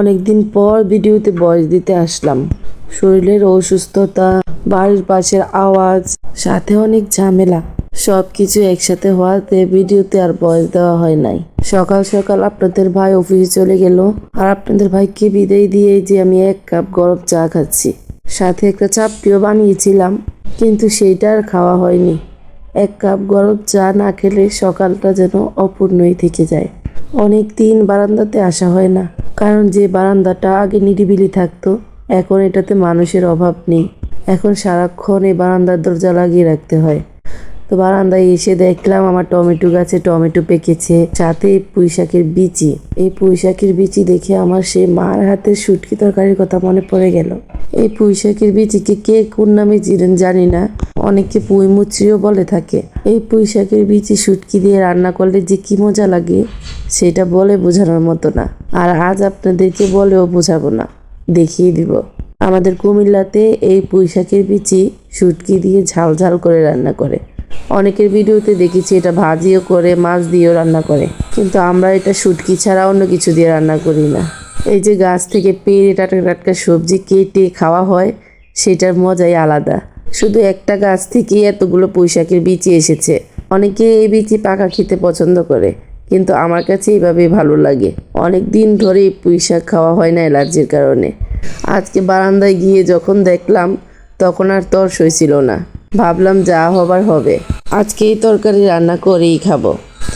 অনেকদিন পর ভিডিওতে বয়স দিতে আসলাম। শরীরের অসুস্থতা, বাড়ির পাশের আওয়াজ, সাথে অনেক ঝামেলা সব কিছু একসাথে হওয়াতে ভিডিওতে আর বয়স দেওয়া হয় নাই। সকাল সকাল আপনাদের ভাই অফিসে চলে গেল। আর আপনাদের ভাইকে বিদায় দিয়ে যে আমি এক কাপ গরম চা খাচ্ছি। সাথে একটা চাপটিও বানিয়েছিলাম, কিন্তু সেইটা আর খাওয়া হয়নি। এক কাপ গরম চা না খেলে সকালটা যেন অপূর্ণই থেকে যায়। অনেক দিন বারান্দাতে আসা হয় না, কারণ যে বারান্দাটা আগে নিরিবিলি থাকতো, এখন এটাতে মানুষের অভাব নেই। এখন সারাক্ষণ এই বারান্দার দরজা লাগিয়ে রাখতে হয়। তো বারান্দায় এসে দেখলাম আমার টমেটো গাছে টমেটো পেকেছে, সাথে পুঁই শাকের বিচি। এই পুঁই শাকের বিচি দেখে আমার সে মার হাতের শুটকি তরকারির কথা মনে পড়ে গেল। এই পুঁই শাকের বিচিকে কে কোন নামে চিনেন জানি না। অনেকে পুঁই মুচড়িও বলে থাকে। এই পুঁই শাকের বিচি শুটকি দিয়ে রান্না করলে যে কি মজা লাগে, সেটা বলে বোঝানোর মতো না। আর আজ আপনাদেরকে বলেও বোঝাবো না। দেখিয়ে দিব। আমাদের কুমিল্লাতে এই পুঁই শাকের বিচি শুটকি দিয়ে ঝাল ঝাল করে রান্না করে। অনেকের ভিডিওতে দেখেছি এটা ভাজিও করে, মাছ দিয়েও রান্না করে। কিন্তু আমরা এটা শুটকি ছাড়া অন্য কিছু দিয়ে রান্না করি না। এই যে গাছ থেকে পেরে টাটকা টাটকা সবজি কেটে খাওয়া হয়, সেটার মজাই আলাদা। শুধু একটা গাছ থেকেই এতগুলো পুঁইশাকের বিচি এসেছে। অনেকে এই বিচি পাকা খেতে পছন্দ করে, কিন্তু আমার কাছে এইভাবেই ভালো লাগে। অনেক দিন ধরে পুঁইশাক খাওয়া হয় না অ্যালার্জির কারণে। আজকে বারান্দায় গিয়ে যখন দেখলাম, তখন আর তর সইছিল না। ভাবলাম যা হবার হবে। আজকে এই তরকারি রান্না করেই খাব।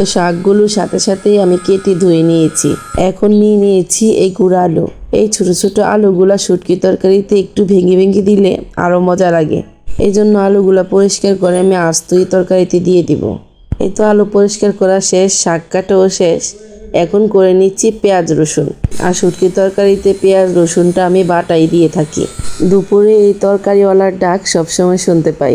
তো শাকগুলো সাথে সাথেই আমি কেটে ধুয়ে নিয়েছি। এখন নিয়ে নিয়েছি এই গুঁড়া আলু। এই ছোট ছোট আলুগুলা শুটকি তরকারিতে একটু ভেঙে ভেঙে দিলে আরও মজা লাগে। এই জন্য আলুগুলা পরিষ্কার করে আমি আস্তই তরকারিতে দিয়ে দিব। এই তো আলু পরিষ্কার করা শেষ, শাক কাটাও শেষ। এখন করে নিচ্ছি পেঁয়াজ রসুন। আর শুটকি তরকারিতে পেঁয়াজ রসুনটা আমি বাটাই দিয়ে থাকি। দুপুরে এই তরকারিওয়ালার ডাক সবসময় শুনতে পাই।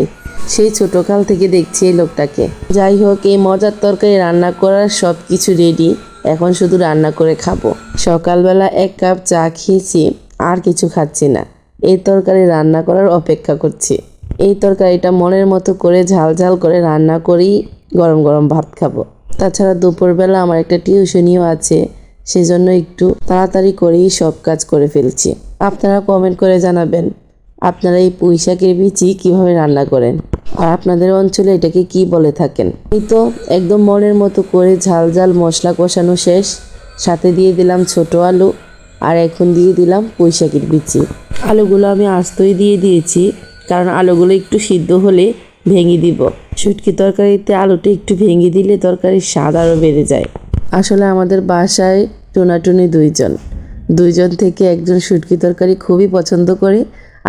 সেই ছোটকাল থেকে দেখছি এই লোকটাকে। যাই হোক, এই মজার তরকারি রান্না করার সব কিছু রেডি এখন শুধু রান্না করে খাব। সকালবেলা এক কাপ চা খেয়েছি, আর কিছু খাচ্ছি না। এই তরকারি রান্না করার অপেক্ষা করছি। এই তরকারিটা মনের মতো করে ঝাল ঝাল করে রান্না করেই গরম গরম ভাত খাব। তাছাড়া দুপুরবেলা আমার একটা টিউশনিও আছে, সেজন্য একটু তাড়াতাড়ি করেই সব কাজ করে ফেলছি। আপনারা কমেন্ট করে জানাবেন। আপনারা এই পুঁই শাকের বিচি কীভাবে রান্না করেন? আর আপনাদের অঞ্চলে এটাকে কি বলে থাকেন? এই তো একদম মনের মতো করে ঝাল ঝাল মশলা কষানো শেষ। সাথে দিয়ে দিলাম ছোট আলু। আর এখন দিয়ে দিলাম পুঁই শাকের বিচি। আলুগুলো আমি আস্তই দিয়ে দিয়েছি, কারণ আলুগুলো একটু সিদ্ধ হলে ভেঙে দিব। শুটকি তরকারিতে আলুটা একটু ভেঙে দিলে তরকারির স্বাদ আরও বেড়ে যায়। আসলে আমাদের বাসায় টোনাটুনি দুইজন। দুইজন থেকে একজন শুটকি তরকারি খুবই পছন্দ করে।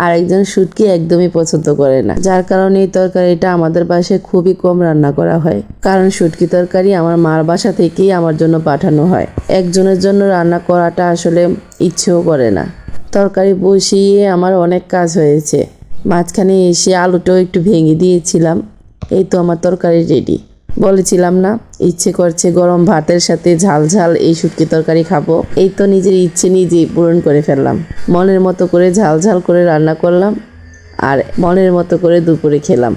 আর একজন শুটকি একদমই পছন্দ করে না। যার কারণে এই তরকারিটা আমাদের বাসায় খুবই কম রান্না করা হয়। কারণ শুটকি তরকারি আমার মার বাসা থেকেই আমার জন্য পাঠানো হয়। একজনের জন্য রান্না করাটা আসলে ইচ্ছেও করে না। তরকারি বসিয়ে আমার অনেক কাজ হয়েছে। মাঝখানে এসে আলুটাও একটু ভেঙে দিয়েছিলাম। এই তো আমার তরকারি রেডি বলেছিলাম না, ইচ্ছে করছে গরম ভাতের সাথে ঝাল ঝাল এই শুটকি তরকারি খাব। এই তো নিজের ইচ্ছে নিজেই পূরণ করে ফেললাম। মনের মতো করে ঝাল ঝাল করে রান্না করলাম আর মনের মতো করে দুপুরে খেলাম।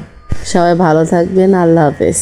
সবাই ভালো থাকবেন, আল্লাহ হাফেজ।